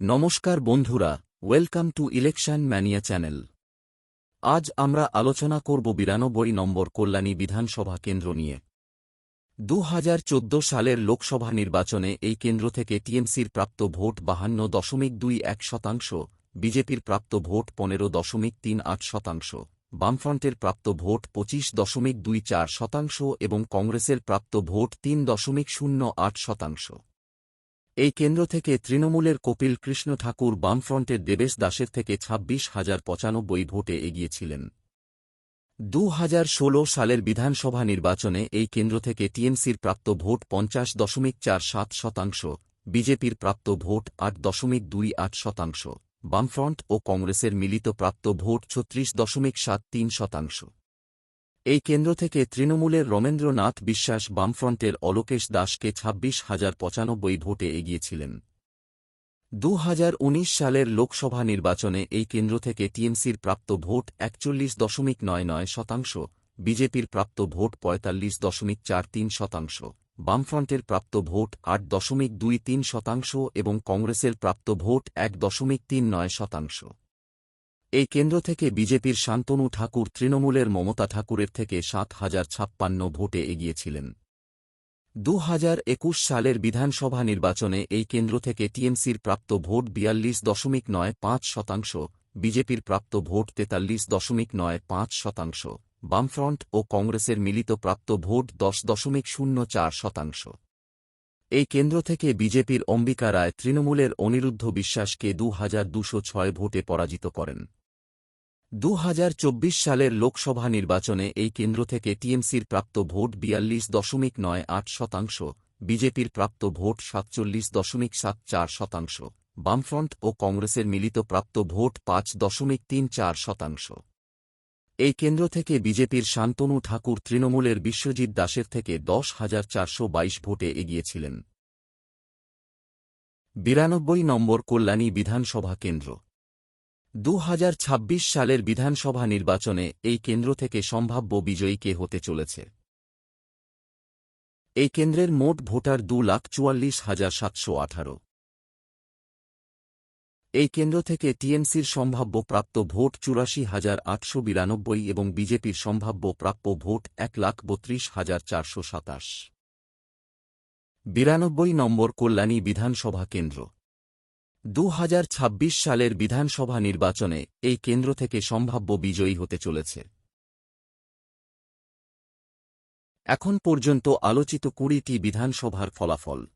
নমস্কার বন্ধুরা, welcome to election mania channel. আজ আমরা আলোচনা করব বিরানব্বই নম্বর কল্যাণী বিধানসভা কেন্দ্র নিয়ে। দু হাজার চোদ্দ সালের লোকসভা নির্বাচনে এই কেন্দ্র থেকে টিএমসির প্রাপ্ত ভোট বাহান্ন দশমিক দুই এক শতাংশ, বিজেপির প্রাপ্ত ভোট পনেরো দশমিক তিন আট শতাংশ, বামফ্রন্টের প্রাপ্ত ভোট পঁচিশ দশমিক দুই চার শতাংশ এবং কংগ্রেসের প্রাপ্ত ভোট তিন দশমিক শূন্য আট শতাংশ। এই কেন্দ্র থেকে তৃণমূলের কপিল কৃষ্ণ ঠাকুর বামফ্রন্টের দেবেশ দাসের থেকে ছাব্বিশ হাজার পঁচানব্বই ভোটে এগিয়েছিলেন। দু হাজার ষোলো সালের বিধানসভা নির্বাচনে এই কেন্দ্র থেকে টিএমসির প্রাপ্ত ভোট পঞ্চাশ দশমিক চার সাত শতাংশ, বিজেপির প্রাপ্ত ভোট আট দশমিক দুই আট শতাংশ, বামফ্রন্ট ও কংগ্রেসের মিলিত প্রাপ্ত ভোট ছত্রিশ দশমিক সাত তিন শতাংশ। এই কেন্দ্র থেকে তৃণমূলের রমেন্দ্রনাথ বিশ্বাস বামফ্রন্টের অলোকেশ দাসকে ছাব্বিশ হাজার পঁচানব্বই ভোটে এগিয়েছিলেন। দু হাজার উনিশ সালের লোকসভা নির্বাচনে এই কেন্দ্র থেকে টিএমসির প্রাপ্ত ভোট একচল্লিশ দশমিক নয় নয় শতাংশ, বিজেপির প্রাপ্ত ভোট পঁয়তাল্লিশ দশমিক চার তিন শতাংশ, বামফ্রন্টের প্রাপ্ত ভোট আট দশমিক দুই তিন শতাংশ এবং কংগ্রেসের প্রাপ্ত ভোট এক দশমিক তিন নয় শতাংশ। এই কেন্দ্র থেকে বিজেপির শান্তনু ঠাকুর তৃণমূলের মমতা ঠাকুরের থেকে সাত হাজার ছাপ্পান্ন ভোটে এগিয়েছিলেন। দু হাজার একুশ সালের বিধানসভা নির্বাচনে এই কেন্দ্র থেকে টিএমসির প্রাপ্ত ভোট বিয়াল্লিশ দশমিক নয় পাঁচ শতাংশ, বিজেপির প্রাপ্ত ভোট তেতাল্লিশ দশমিক নয় পাঁচ শতাংশ, বামফ্রন্ট ও কংগ্রেসের মিলিত প্রাপ্ত ভোট দশ দশমিক শূন্য চার শতাংশ। এই কেন্দ্র থেকে বিজেপির অম্বিকা রায় তৃণমূলের অনিরুদ্ধ বিশ্বাসকে দু হাজার দুশো ছয় ভোটে পরাজিত করেন। দু হাজার চব্বিশ সালের লোকসভা নির্বাচনে এই কেন্দ্র থেকে টিএমসির প্রাপ্ত ভোট বিয়াল্লিশ দশমিক নয় আট শতাংশ, বিজেপির প্রাপ্ত ভোট সাতচল্লিশ দশমিক সাত চার শতাংশ, বামফ্রন্ট ও কংগ্রেসের মিলিত প্রাপ্ত ভোট পাঁচ দশমিক তিন চার শতাংশ। এই কেন্দ্র থেকে বিজেপির শান্তনু ঠাকুর তৃণমূলের বিশ্বজিৎ দাসের থেকে দশ হাজার চারশো বাইশ ভোটে এগিয়েছিলেন। বিরানব্বই নম্বর কল্যাণী বিধানসভা কেন্দ্র। দু হাজার ছাব্বিশ সালের বিধানসভা নির্বাচনে এই কেন্দ্র থেকে সম্ভাব্য বিজয়ী কে হতে চলেছে? এই কেন্দ্রের মোট ভোটার দু লাখ চুয়াল্লিশ হাজার সাতশো আঠারো। এই কেন্দ্র থেকে টিএমসির সম্ভাব্য প্রাপ্ত ভোট চুরাশি হাজার আটশো বিরানব্বই এবং বিজেপির সম্ভাব্য প্রাপ্য ভোট এক লাখ বত্রিশ হাজার চারশো সাতাশ। বিরানব্বই নম্বর কল্যাণী বিধানসভা কেন্দ্র। দু হাজার ছাব্বিশ সালের বিধানসভা নির্বাচনে এই কেন্দ্র থেকে সম্ভাব্য বিজয়ী হতে চলেছে। এখন পর্যন্ত আলোচিত কুড়িটি বিধানসভার ফলাফল।